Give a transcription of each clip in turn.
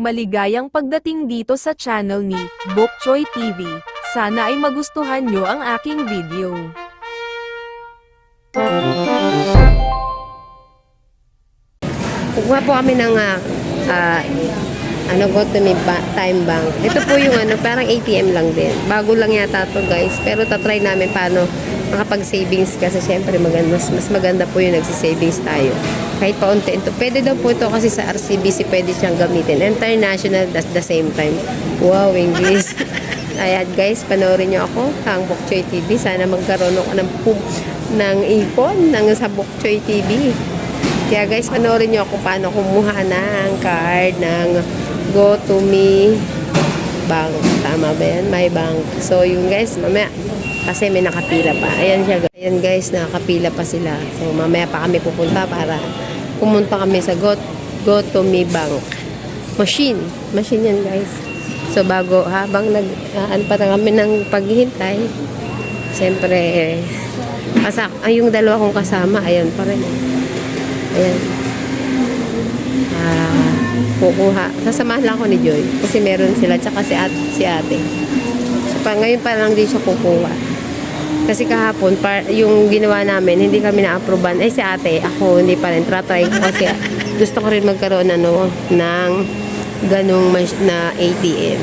Maligayang pagdating dito sa channel ni Bok Choy TV. Sana ay magustuhan nyo ang aking video. Kukuha po kami ng ah, ah, ano go to me ba- time bank. Ito po yung ano, parang ATM lang din. Bago lang yata to guys. Pero tatry namin paano makapag-savings kasi syempre maganda, mas maganda po yung nagsisavings tayo. Kahit paunti ito. Pwede daw po ito kasi sa RCBC pwede siyang gamitin. International at the same time. Wow, English. Ayan guys, panoorin niyo ako, ang Bokchoy TV. Sana magkaroon ako ng, ng ipon ng sa Bokchoy TV. Kaya guys, panoorin nyo kung paano kumuha ng card ng Go to Me Bank. Tama ba yan? My Bank. So, yung guys, mamaya, kasi may nakapila pa. Ayan siya. Ayan guys, nakapila pa sila. So, mamaya pa kami pupunta para pumunta kami sa Go, Go to Me Bank. Machine. Machine yan guys. So, bago, habang nag, uh, pa kami ng paghihintay, siyempre, eh, kasak, ay, yung dalawa kong kasama, ayan pa rin. Ayan. Ah, kukuha. Sasamahan lang ako ni Joy. Kasi meron sila. Tsaka si ate. Si ate. So, pa, ngayon pa lang din siya kukuha. Kasi kahapon, par, yung ginawa namin, hindi kami na-approvean. Eh, si ate, ako hindi pa rin. Tratry ko kasi gusto ko rin magkaroon ano, ng ganong na ATM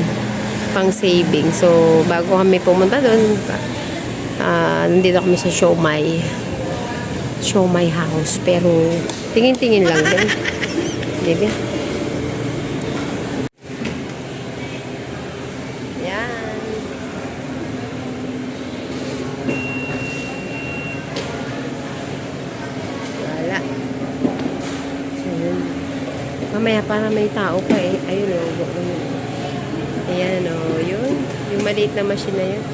pang saving. So, bago kami pumunta doon, ah, nandito kami sa Showmai show my house. Pero, tingin-tingin lang din. Diba? Yan. Wala. So, yun. Mamaya para may tao pa eh. Ayun o. Oh, Ayan o. Oh, yun. Yung maliit na machine na yun.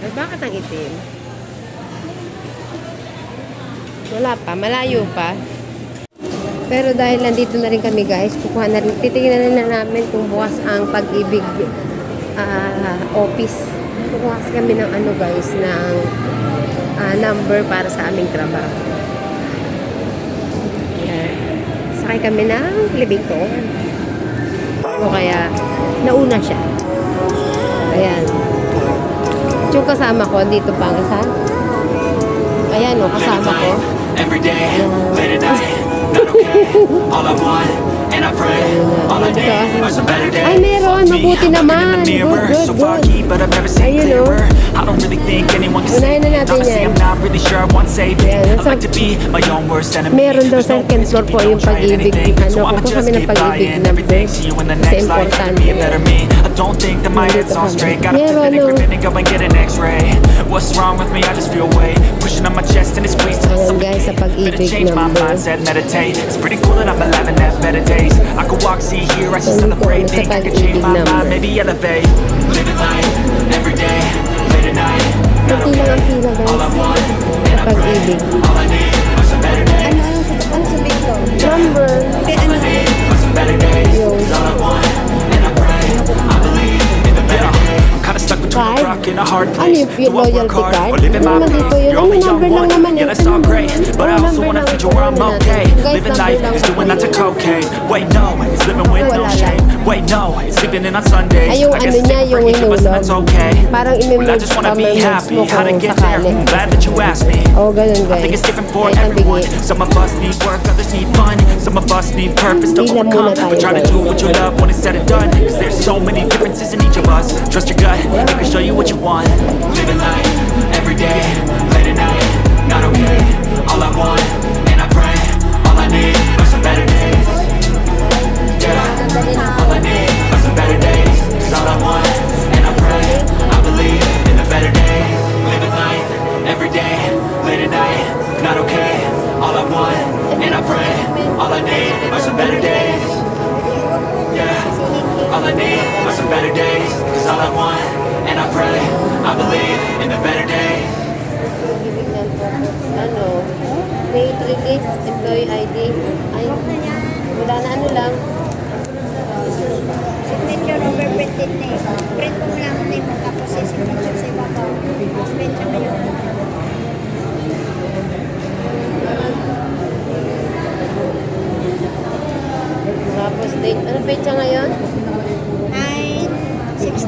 Ay, bakit ang itim? Wala pa, malayo pa. Pero dahil nandito na rin kami guys, kukuha na rin, titingnan na namin kung bukas ang pag-ibig ah, office. Kukuha kami ng ano guys, ng ah, number para sa aming trabaho. Sakay kami ng living ko. O kaya, nauna siya. Ayan. Yung kasama ko, dito pa ang isa. Ayan o, kasama ko. Every day, late at night, not okay. All I want, I pray, all I need are some better. Ay, meron. Me, Mabuti naman. Good, good, so good. foggy, but I've never seen Ayun, oh. clearer. I don't really think anyone can Unahin na natin yan. I'm not really sure I want saving. Yan, I like to be my own worst enemy. Meron daw no second floor po yung pag-ibig. Ano, just kami ng pag-ibig number. Kasi a importante. better me. I don't think that my head's on straight. Gotta flip Meron, it and and and. What's wrong with me? I just feel weight pushing on my chest and it squeezes till Ayan, guys, sa pag-ibig change my number. mindset, meditate. It's pretty cool that I'm alive and have better days. I could walk, see, hear, I should celebrate. Think I could change my mind, maybe elevate. Living life every day, late at night. Not okay. All I want, Sa pag-ibig. all I need are some better days. Ano ano sabihin ko? Number. Hindi, Are some better days. Yung All I want, Card? a rock and a hard Ano place. yung- yung Do I work loyalty hard card? or live in Ano my naman dito pace? yun? You're Ano only young number lang one, naman yeah, eh. that's Ano all number? great. But I Ano also number want a lang? future where I'm Ano natin? okay. Guys, Living number life lang is po doing lots of yun. cocaine. Wait, no, it's living with no Wala lang. shame. Wait, no, it's sleeping in on Sundays. Ay, yung I guess ano it's niya, different for yung each of us, and inulog. that's okay. Parang Well, I imemove just wanna pa be may happy. mo How to kung get there? sakali. I'm glad that you asked me. Oh, ganun I guys. think it's different for Ay, ang everyone. bigay. Some of us need work, others need fun. Some of us need purpose to Bilang muna overcome. tayo, But try to guys. do what you love when it's said and done. Cause there's so many differences in each of us. Trust your gut, it show you what you want. Living life every day, late at night, not okay. All I want, and I pray, all I need are some better days. Yeah, all I need are some better days. Cause all I want, and I pray, I believe in the better days. Living life every day, late at night, not okay. All I want, and I pray, all I need are some better days. Yeah, all I need are some better days. Cause all I want, and pray. I believe in a better day. Ano? Day 3 kids, employee ID. Ay, wala na ano lang. Signature over printed name. Print mo lang name mo tapos yung signature sa ibabaw. Mas medyo mo yun. Tapos date, ano pecha ngayon?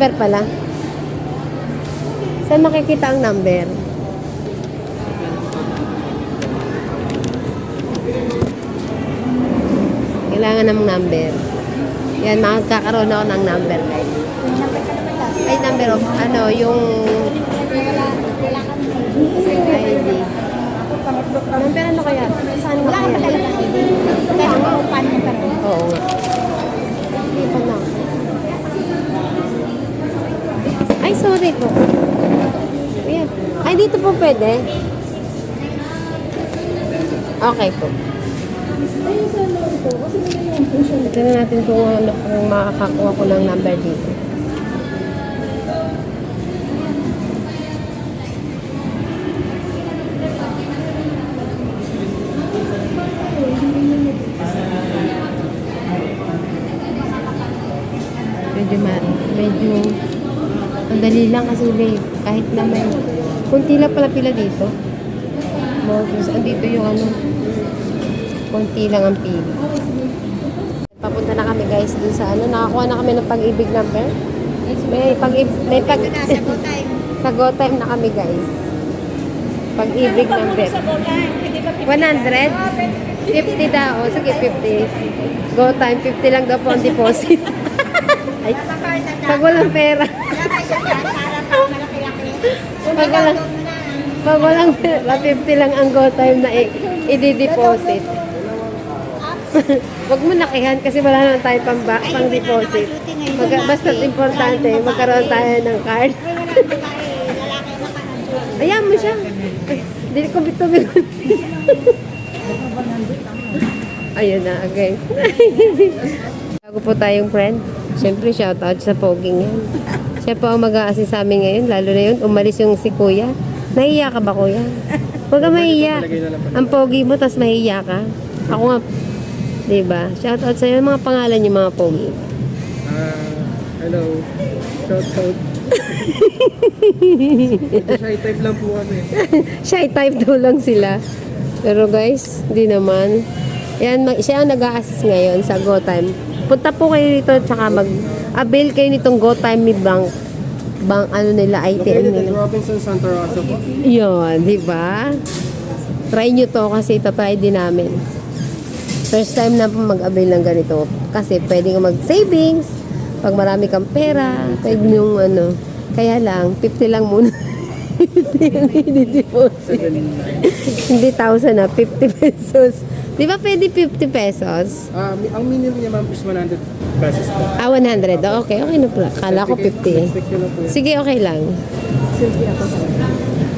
number pala. Saan makikita ang number? Kailangan ng number. Yan, makakakaroon ako ng number, guys. Lang. Ay, number of, ano, yung. ID. Number ano kaya? Saan Wala ka pa kaya? talaga. Kaya kung paano mo. Oo nga. Hindi pa na. Ay, sorry po. Ayan. Ay, dito po pwede. Okay po. Tignan natin kung, ano, kung makakakuha ko ng number dito. Lang kasi babe, kahit na may, kunti lang pala pila dito. Moses, andito yung ano, kunti lang ang pila. Papunta na kami guys dun sa ano, nakakuha na kami ng pag-ibig number. May pag may pag sa go time. sa go time na kami guys. Pag-ibig number. Sa go time. Hindi ba 100? 50 daw. O, sige, 50. Go time, 50 lang daw po ang deposit. Ay, pag walang pera. Pag walang, pag walang pera, 50 lang ang go time na i-deposit. Huwag mo nakihan kasi wala naman tayo pang, ba- pang deposit. Mag, basta importante, magkaroon tayo ng card. Ng Ayan mo siya. Hindi ko bito-bito. Ayun na, okay. Bago po tayong friend, syempre shoutout sa poging yan. Siya po ang mag-a-assist sa amin ngayon, lalo na yun, umalis yung si kuya. Nahiya ka ba kuya? Huwag ka mahiya. Ang pogi mo, tas mahiya ka. Ako nga, di ba? Shoutout sa iyo, mga pangalan yung mga pogi. Ah, hello. Shout out. Shy type lang po kami. Shy type daw lang sila. Pero guys, hindi naman. Yan, siya ang nag-a-assist ngayon sa GoTime. Punta po kayo dito tsaka mag-avail kayo nitong GoTime Bank. Bank, ano nila, ITM at nila. Robinson Santa Rosa po. Yun, di ba? Try nyo to kasi itatry din namin. First time na po mag-avail ng ganito. Kasi pwede ka mag-savings. Pag marami kang pera, pwede yung ano. Kaya lang, 50 lang muna. 50 yung i-deposit. Hindi 1,000 na, 50 pesos. Di ba pwede 50 pesos? Ah, mi- ang minimum niya ma'am is 100 pesos po. Ah, 100. Oh, okay, okay na pala. Kala ko 50. Expect nyo na po yun. Sige, okay lang.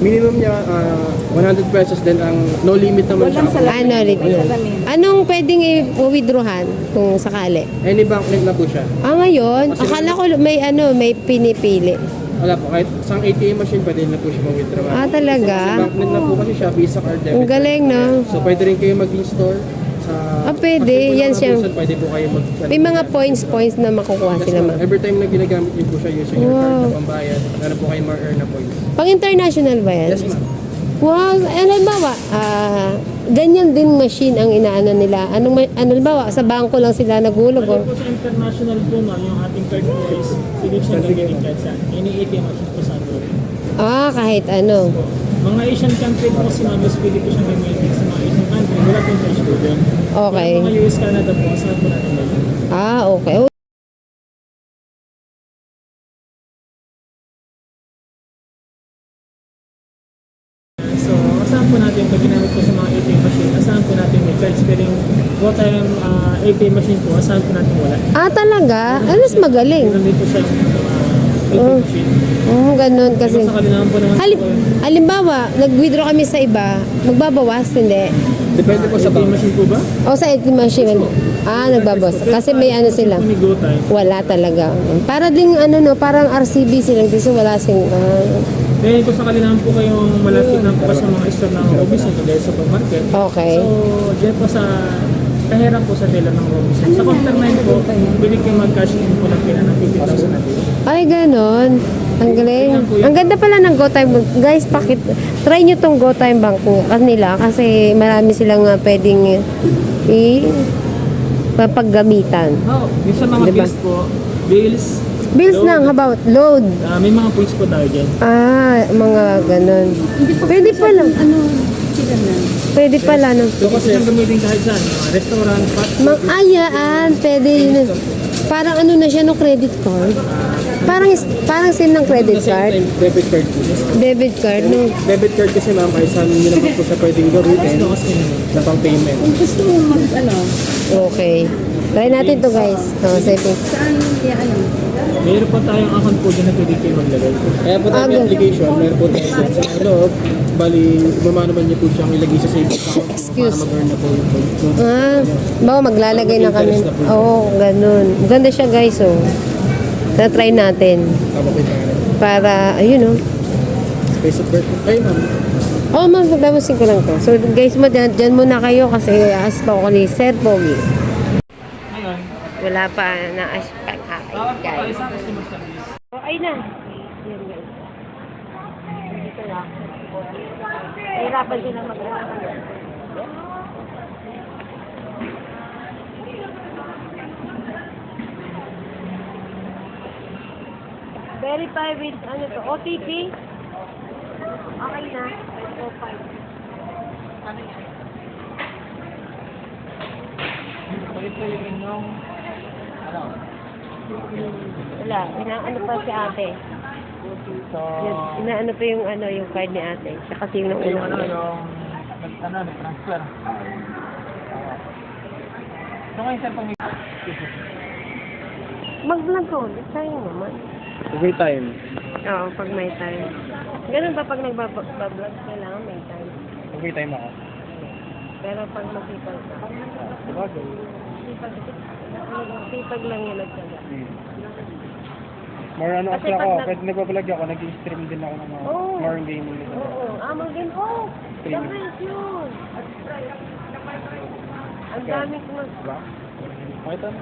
Minimum niya ah, 100 pesos din ang no limit naman siya. Ano ulit yun? Anong pwedeng i-withdrawhan kung sakali? Any bank link na po siya. Ah, ngayon? Akala ko may ano, may pinipili. Wala po, kahit isang ATM machine pwede na po siya ma-withdraw. Ah, Kasi talaga? bank link na po kasi siya, Visa card debit. Ang galing, no? So pwede rin kayo mag-install sa... Ah, pwede. Pag po Yan siya. Pwede po kayo mag... May mga points, points na makukuha Yes, sila. ma'am. Ma. Every time na ginagamit niyo po siya using your card Wow. na pambayad, meron po kayo ma-earn na points. Pang international ba yan? Yes, ma'am. Wow, eh, halimbawa, ah, ganyan din machine ang inaano nila. Ma- ano, halimbawa, sa bangko lang sila naghulog. Ano po sa international po ma'am, yung ating card po is siyang gamitin kahit saan. Any ATM machine po sa abroad. Ah, kahit ano. Mga Asian country po kasi ma'am, is po siyang gamitin sa mga Asian country. Wala po doon. Okay. Yung mga US, Canada po, saan po natin? Ah, okay. Oh, So, asahan po natin pag ginamit po sa mga ATM machine, asahan po natin may cards. Pero yung what time uh, ATM machine po, asahan po natin wala. Ah, talaga? Alas magaling. Meron din po siya uh, Oh. machine. Mm, ganun kasi. Kasi, sa kanila po naman Halim, po halimbawa, nag-withdraw kami sa iba, magbabawas, hindi. Depende po sa ATM bank. machine po ba? O sa ATM machine. Ah, nagbabawas. Kasi may ano sila. Kung may go time. Wala talaga. Para ding ano no, parang RCB silang dito wala sing ah, Then kung sa kanila po kayong malapit na po sa mga store ng Robinson kagaya sa supermarket. Okay. So, diyan po sa kahirap po sa tela ng Robinson. Sa counter 9 po, pwede kayo mag-cash in po ng pina ng 50,000 na dito. Ay, ganon. Ang galing. Ang ganda pala ng GoTime. Guys, pakit, try nyo tong GoTime Bank ko kanila kasi marami silang uh, pwedeng i papaggamitan. Oh, yung sa mga Diba? bills po, bills, Bills load, lang, about load? ah, may mga points po tayo dyan. Ah, mga ganon. Pwede pala. Ano, Pwede pala, no? So, kasi siyang gamitin kahit saan, mga restaurant, fast food, Mang ayaan, pwede yun. Parang ano na siya no credit card. Parang is- parang same ng credit At the same card. time, debit card po. Debit card, no? Debit card kasi ma'am, kahit saan nyo naman po siya pwedeng naman. na pang payment. Okay. Try natin to guys. Oh, settings. Mayroon po tayong account po dyan na pwede kayo maglagay. Kaya po tayo Ah, may good. application, meron po tayo dyan sa loob. Bali, umama naman niyo po siyang ilagay sa savings account Excuse. para mag-earn na po yung points mo. Ah, bawa maglalagay na kami. Oo, oh, ganun. Ganda siya guys, oh. So, try natin. Tama po yung pangalan. Para, ayun, oh. Space of birth. Kayo ma'am. Oh, ma'am, pagbabasin ko lang to. So, guys mo, dyan, dyan muna kayo kasi as pa ako ni Sir Pogi. Wala pa na as pa po tayo guys. Oh, ay na. Yan, guys. Dito na. Nahirapan din na mag Verify with, ano to, OTP? Okay na. So, fine. Ito yung ano, Wala, inaano pa si ate. So, Yan, inaano pa yung ano, yung card ni ate. Siya kasi yung yung nauna. ano, yung, ano, nag-transfer. So ngayon sir, pag may Mag-vlog ko ulit. Sayang naman. Every time. Oo, pag may time. Ganun ba pag nagbablog, kailangan may time. Every time ako. Pero pag masipag ka, Sabagay. sipag, sipag lang yun nagsaga. Hmm. More ano Kasi ako, pag kahit nagbablog ako, nag-stream din ako ng mga Oo. more gaming nito. Oo, ah, mag oh, Streaming. the yun. Ang dami ko mag... Diba? Kahit ano.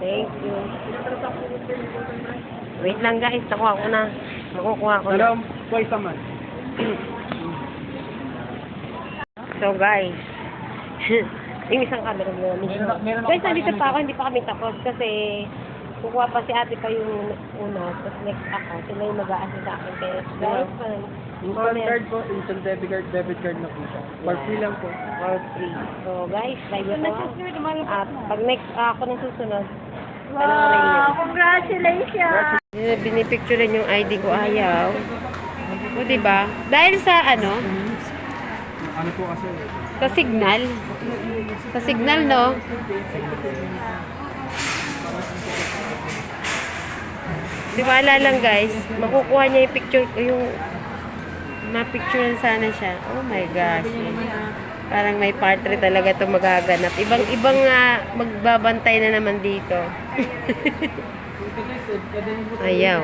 Thank you. Wait lang guys, nakuha ko na. Nakukuha ko na. Alam, twice a month. So guys, yung isang camera. Meron na- meron ako Guys, nandito pa ako, hindi pa kami tapos kasi kukuha pa si ate pa yung una, tapos next ako, sila yung mag-a-assist sa akin. Kaya guys, pa, Instant mamaya, card po, instant debit card, debit card na po siya. For free lang po. for free. So guys, try nyo to. At pag next ah, ako nang susunod. Wow, congratulations! Hindi binipicturean yung ID ko, ayaw. O, diba? Dahil sa ano, Ano po kasi, sa signal. Sa signal, no? Di ba, ala lang guys, makukuha niya yung picture, yung mapicturean sana siya. Oh my gosh. Parang may portrait talaga ito magaganap. Ibang, ibang nga magbabantay na naman dito. Ayaw.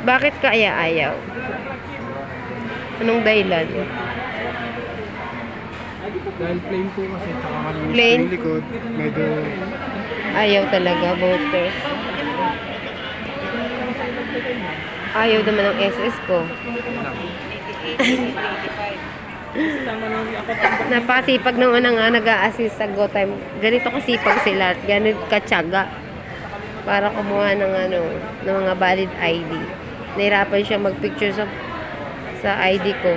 Bakit kaya ayaw? Anong dahilan? dahil plain po kasi, tsaka kami Plain? yung likod, medyo Ayaw talaga, voters. Ayaw naman ng SS ko. Napakasipag ng una nga nag-a-assist sa GoTime. Ganito kasipag sila at ganito katsaga para kumuha ng ano, ng mga valid ID. Nahirapan siya magpicture sa sa ID ko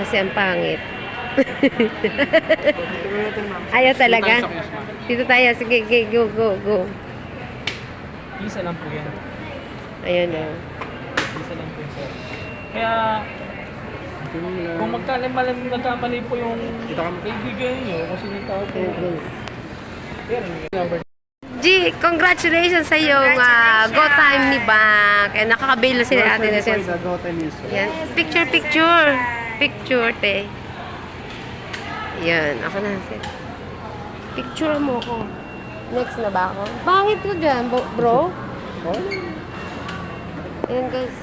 kasi ang pangit. Ayaw talaga. Dito tayo. Sige, sige, go, go, go. isa lang po yan. Ayun oh. na. Isa lang po sir. Kaya, kung magkamali, magkamali po yung kaibigan nyo, kung sino yung tao po, Google. G, congratulations sa iyong ah, go time ni Bank. Eh, nakakabail na sila ate na siya. Yan. Picture, picture. Picture, te. Yan, ako na. sir. Picture mo ko. Next na ba ako? Bakit ko dyan, bro? Ayan, guys.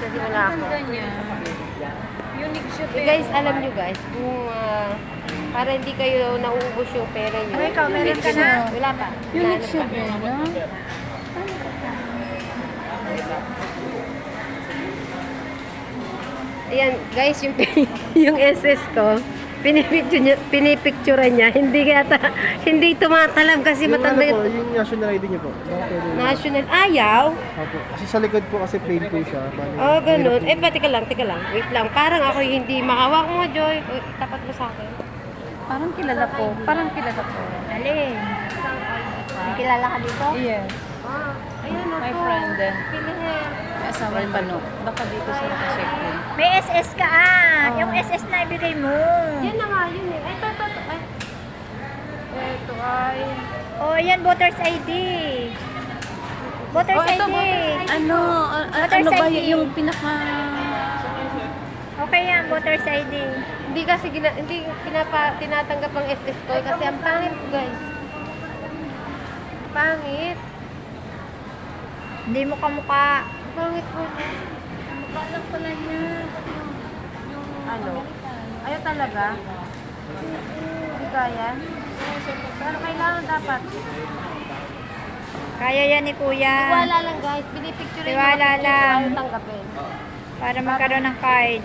Nagsasimula ako. Unique siya, Eh, guys, alam nyo guys, kung ah, para hindi kayo nauubos yung pera nyo. Ay, ikaw, meron ka na? Wala pa. Unique siya. Ben, no? Ayan, guys, yung, yung SS ko, pinipicture niya, pinipicturean niya, hindi yata, hindi tumatalam kasi Yung matanda ano po, yung yung national ID niyo po. National. Ayaw? Opo. Kasi sa likod po kasi plain po siya. Bali, Oo, oh, ganun. Eh, ba, tika lang, tika lang. Wait lang. Parang ako hindi makawak mo, Joy. Uy, Tapat mo sa akin. Parang kilala ko. Parang kilala ko. Alin? May kilala ka dito? Yes, Ah, ayun my ako. friend din. Pili niya. Asawa yung pano. Baka dito sa check. May SS ka ah. Yung SS na ibigay mo. Yan na nga, yun eh. Ay, ito, ito, ito. Ay. Ito ay... Oh, yan, voter's ID. Voter's Oh, ito, ID. Ano, a- a- Voter's ano ba ID. yung pinaka... Okay yan, voter's ID. Hindi kasi gina, hindi pinapa, tinatanggap ang SS ko kasi ang pangit guys. Pangit. Hindi mo kamukha. Pangit po. Lang pala niya. Ano? Ayaw talaga? Hindi kaya? Pero kailangan dapat. Kaya yan ni Kuya. Tiwala lang guys, pinipicture yung Tiwala mga picture lang. ayaw tanggapin. Para magkaroon ng card.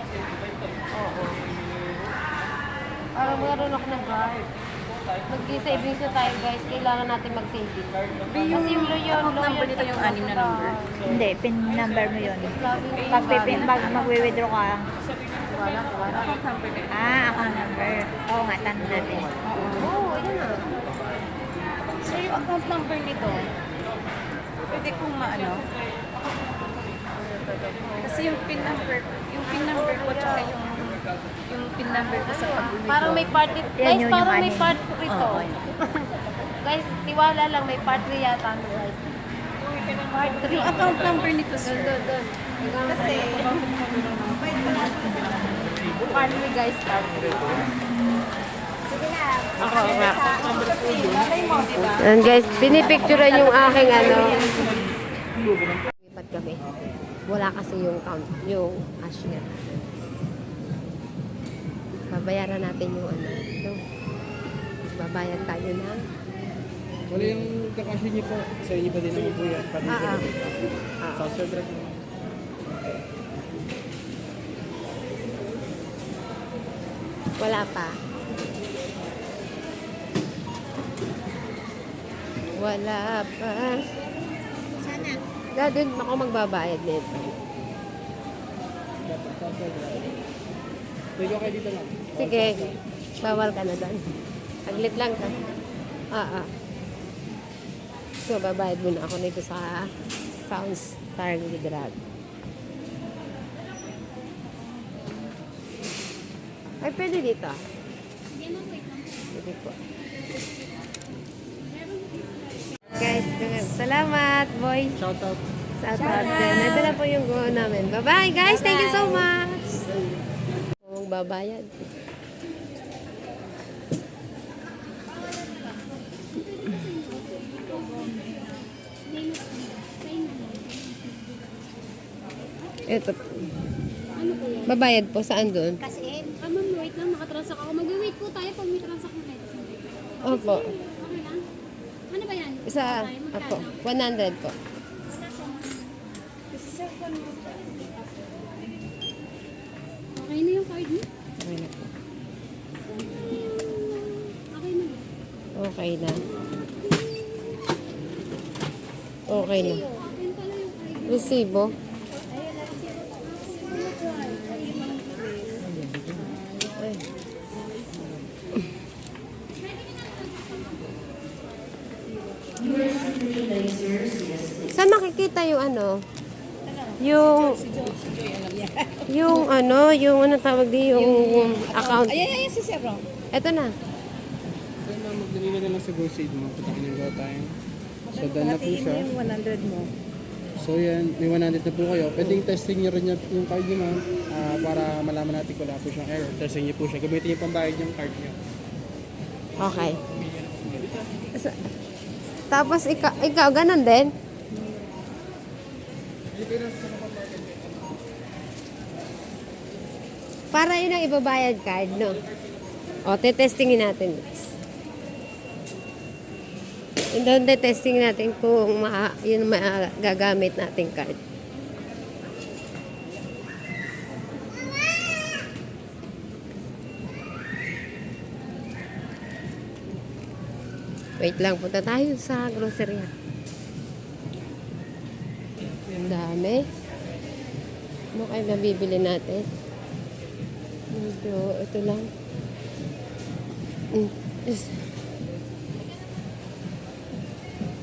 Oo. Para meron ako ng card. Mag-savings na tayo guys, kailangan natin mag-savings. Kasi yung loyal, account number nito yung anim na number. Hindi, pin number mo yun. Pag, pipin, pag mag-withdraw ka, Wala, wala. Account number nito. ah, account number. Oo nga, tanong natin. Oo, oh, yun na. So yung account number nito, pwede kong maano. Kasi yung pin number, yung pin number ko tsaka yung yung pin number ko sa pag Parang may party, Yan, guys, yun, parang yung may anim. part rito. Oo, yun. guys, tiwala lang, may part 3 yata ano guys. Part 3. Yung account number nito, sir. Doon, doon. Kasi, Part 3 guys, part 3. Sige na. Ako, And guys, pinipicturean yung aking ano. Lipat kami. Wala kasi yung count, yung cashier. Babayaran natin yung ano. Ito. Babayad tayo ng Wala yung kakasya niyo po. Sa inyo pa din naman po yan. Pati Ah, sa ah. Ah. Sa. Wala pa. Wala pa. Sana. Dadun ako magbabayad nito. Take kayo dito lang. Sige, bawal ka na doon. Aglit lang ka. Ah, ah. So, babayad muna ako nito sa Sounds Target Drag. Ay, pwede dito. Pwede po. Guys, salamat, boy. Shout out. Shout out din. Ito na po yung go namin. Bye-bye, guys. Thank you so much. Magbabayad. Ito. Babayad po. Saan doon? Kasi, Ah, ma'am, wait lang. Makatransact ako. Mag-wait po tayo pag may transact na kayo. Opo. Okay lang? Ano ba yan? Isa. Okay, magkano? 100 po. Okay na yung card niyo? Okay na po. Okay na. Okay na. Okay na. Akin pala yung card. Resibo. Ay. Saan makikita yung ano? Yung yung ano, yung ano tawag di yung account. ayan, ayan si Sir Ron. Ito na. Kaya na magdalila na lang sa GoSave mo, punta ka ng GoTime. So, done na po siya. yung 100 mo. So yan, may 100 na po kayo. Pwedeng testing nyo rin yung, yung card nyo ma'am ah, para malaman natin kung wala po siyang error. Testing nyo po siya. Gamitin yung pambayad yung card nyo. Okay. Sa- Tapos ikaw, ikaw ganun din? Para yun ang ibabayad card, no? O, tetestingin natin, guys. Daw, testing natin kung ma yun ma gagamit nating card. Wait lang, punta tayo sa grocery. Dami. Ano kayo nabibili natin? Medyo, ito lang. Mm.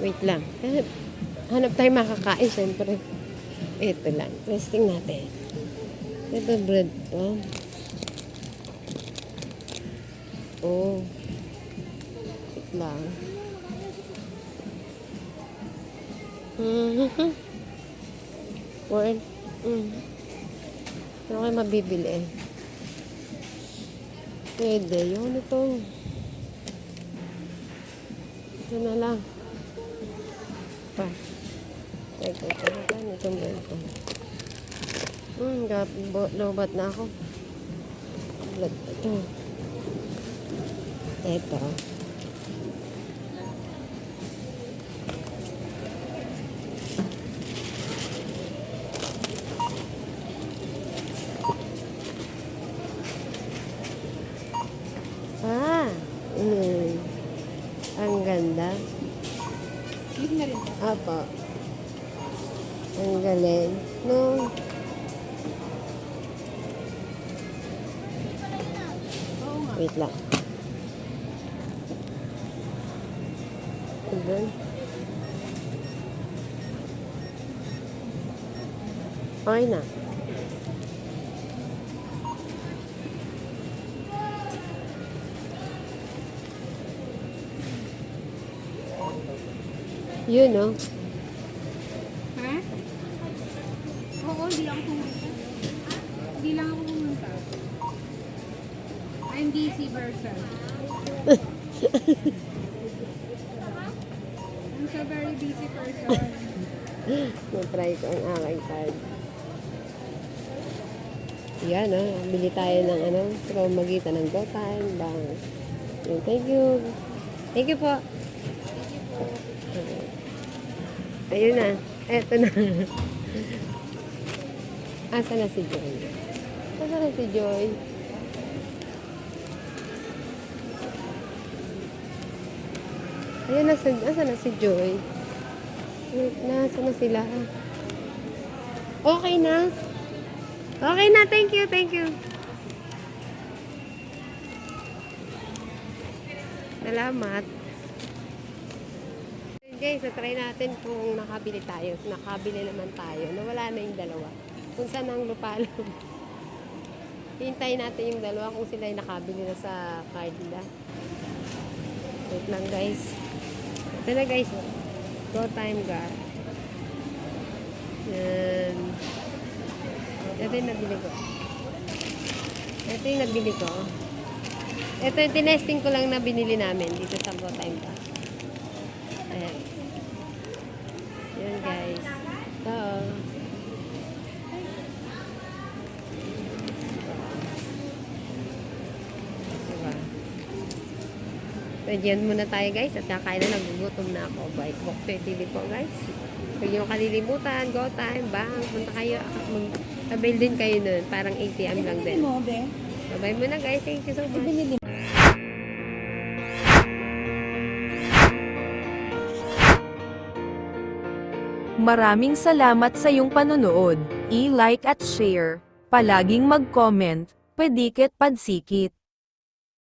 Wait lang. Hanap, hanap tayo makakain, syempre. Ito lang. Testing natin. Ito bread to. Oh. Wait lang. Mhm. Word. Mm. Ano kayo mabibili? Pwede. Yun ito. Ito na lang. Pa. Ito, ito. Itong ganito. Hmm, lobat na ako. Ito. Ito. Okay na. Yun, no? Bili tayo ng ano, sa pamamagitan ng GoTime, Bank. Yun, thank you. Thank you po. Ayun na. Eto na. Asa na si Joy? Asa na si Joy? Ayun na, si- asa na si Joy? Wait, nasa na sila? Okay na? Okay na, thank you, thank you. Salamat. Guys, so try natin kung nakabili tayo. Nakabili naman tayo. Nawala na yung dalawa. Kung saan ang lupalo. Hintayin natin yung dalawa kung sila ay nakabili na sa card nila. Wait lang guys. Ito na guys. Go time guard. Yan. Ito yung nabili ko. Ito yung nabili ko. Ito yung tinesting ko lang na binili namin dito sa Go Time Bar. Ayan. Yan guys. Oo. Diba? So, dyan muna tayo guys at kakain na nagugutom na ako. Bike Walk TV po guys. Huwag niyo kalilimutan, go time, bang, punta kayo. Mag-avail din kayo nun. Parang ATM lang din. Mo, be? Bye muna guys. Thank you so much. Maraming salamat sa iyong panonood. I-like at share. Palaging mag-comment. Pedikit padsikit.